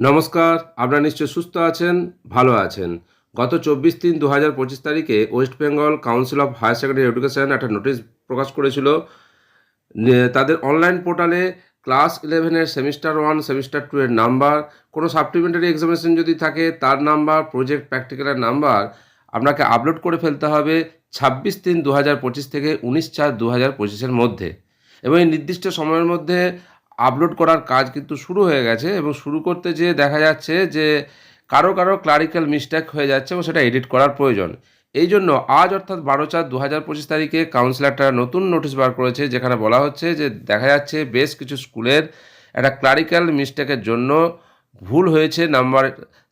নমস্কার, আপনারা নিশ্চয় সুস্থ আছেন, ভালো আছেন। গত চব্বিশ তিন দু হাজার পঁচিশ তারিখে West Bengal council of higher secondary education একটা নোটিশ প্রকাশ করেছিল। তাদের অনলাইন পোর্টালে ক্লাস ইলেভেনের সেমিস্টার ওয়ান, সেমিস্টার টু এর নাম্বার, কোনো সাপ্লিমেন্টারি এক্সামিনেশন যদি থাকে, তার নাম্বার, প্রজেক্ট প্র্যাকটিক্যালের নাম্বার, আপনাকে আপলোড করে ফেলতে হবে ছাব্বিশ তিন দু হাজার পঁচিশ থেকে উনিশ চার দু হাজার পঁচিশের মধ্যে। এবং এই নির্দিষ্ট সময়ের মধ্যে আপলোড করার কাজ কিন্তু শুরু হয়ে গেছে এবং শুরু করতে যেয়ে দেখা যাচ্ছে যে কারও কারও ক্লারিক্যাল মিস্টেক হয়ে যাচ্ছে এবং সেটা এডিট করার প্রয়োজন। এই জন্য আজ অর্থাৎ বারো চার দু হাজার পঁচিশ তারিখে কাউন্সিল একটা নতুন নোটিশ বার করেছে যেখানে বলা হচ্ছে যে দেখা যাচ্ছে বেশ কিছু স্কুলের একটা ক্লারিক্যাল মিস্টেকের জন্য ভুল হয়েছে নাম্বার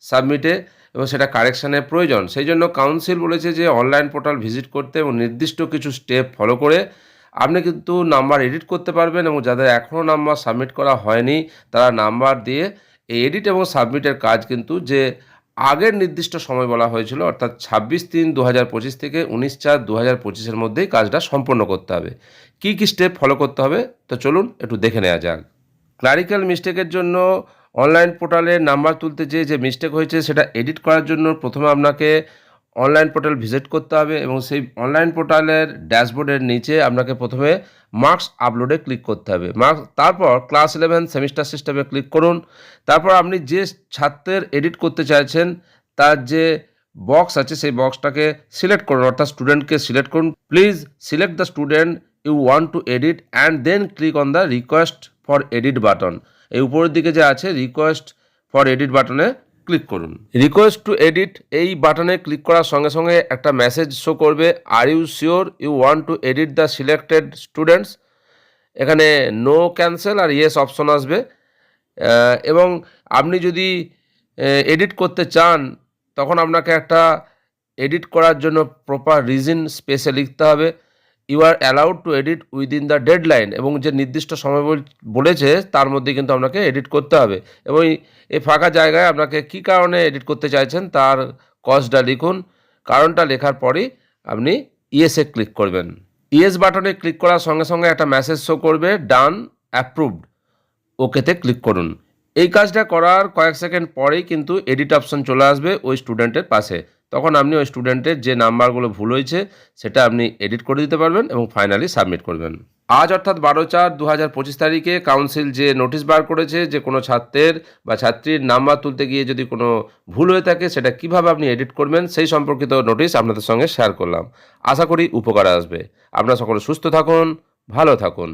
সাবমিটে এবং সেটা কারেকশানের প্রয়োজন। সেই জন্য কাউন্সিল বলেছে যে অনলাইন পোর্টাল ভিজিট করতে এবং নির্দিষ্ট কিছু স্টেপ ফলো করে আপনি কিন্তু নাম্বার এডিট করতে পারবেন এবং যাদের এখনও নাম্বার সাবমিট করা হয়নি, তারা নাম্বার দিয়ে এই এডিট এবং সাবমিটের কাজ কিন্তু যে আগের নির্দিষ্ট সময় বলা হয়েছিল, অর্থাৎ ছাব্বিশ তিন দু থেকে উনিশ চার দু হাজার পঁচিশের মধ্যেই কাজটা সম্পন্ন করতে হবে। কী কী স্টেপ ফলো করতে হবে? তো চলুন একটু দেখে নেওয়া যাক। ক্লারিক্যাল মিস্টেকের জন্য অনলাইন পোর্টালে নাম্বার তুলতে যে যে মিস্টেক হয়েছে সেটা এডিট করার জন্য প্রথমে আপনাকে অনলাইন পোর্টাল ভিজিট করতে হবে এবং সেই অনলাইন পোর্টালের ড্যাশবোর্ডের নিচে আপনাকে প্রথমে মার্কস আপলোডে ক্লিক করতে হবে। মার্কস তারপর ক্লাস ইলেভেন সেমিস্টার সিস্টেমে ক্লিক করুন। তারপর আপনি যে ছাত্রের এডিট করতে চাইছেন, তার যে বক্স আছে সেই বক্সটাকে সিলেক্ট করুন, অর্থাৎ স্টুডেন্টকে সিলেক্ট করুন। Please select the student you want to edit and then click on the request for edit button এই উপরের দিকে যে আছে রিকোয়েস্ট ফর এডিট বাটনে ক্লিক করুন। রিকোয়েস্ট টু এডিট এই বাটনে ক্লিক করার সঙ্গে সঙ্গে একটা মেসেজ শো করবে are you sure you want to edit the selected students এখানে নো ক্যান্সেল আর ইয়েস অপশন আসবে। এবং আপনি যদি এডিট করতে চান, তখন আপনাকে একটা এডিট করার জন্য প্রপার রিজন স্পেসে লিখতে হবে। You are allowed to edit within the deadline এবং যে নির্দিষ্ট সময় বল- বলেছে তার মধ্যে কিন্তু আপনাকে এডিট করতে হবে। এবং এই ফাঁকা জায়গায় আপনাকে কী কারণে এডিট করতে চাইছেন তার কজটা লিখুন। কারণটা লেখার পরই আপনি ইয়েসে ক্লিক করবেন। ইয়েস বাটনে ক্লিক করার সঙ্গে সঙ্গে একটা মেসেজ শো করবে ডান অ্যাপ্রুভড ওকেতে ক্লিক করুন। এই কাজটা করার কয়েক সেকেন্ড পরেই কিন্তু এডিট অপশন চলে আসবে ওই স্টুডেন্টের পাশে। তখন আপনি ওই স্টুডেন্টের যে নাম্বারগুলো ভুল হয়েছে, সেটা আপনি এডিট করে দিতে পারবেন এবং ফাইনালি সাবমিট করবেন। আজ অর্থাৎ বারো চার দু হাজার পঁচিশ তারিখে কাউন্সিল যে নোটিশ বার করেছে যে কোনো ছাত্রের বা ছাত্রীর নাম্বার তুলতে গিয়ে যদি কোনো ভুল হয়ে থাকে, সেটা কীভাবে আপনি এডিট করবেন, সেই সম্পর্কিত নোটিশ আপনাদের সঙ্গে শেয়ার করলাম। আশা করি উপকার আসবে। আপনারা সকলে সুস্থ থাকুন, ভালো থাকুন।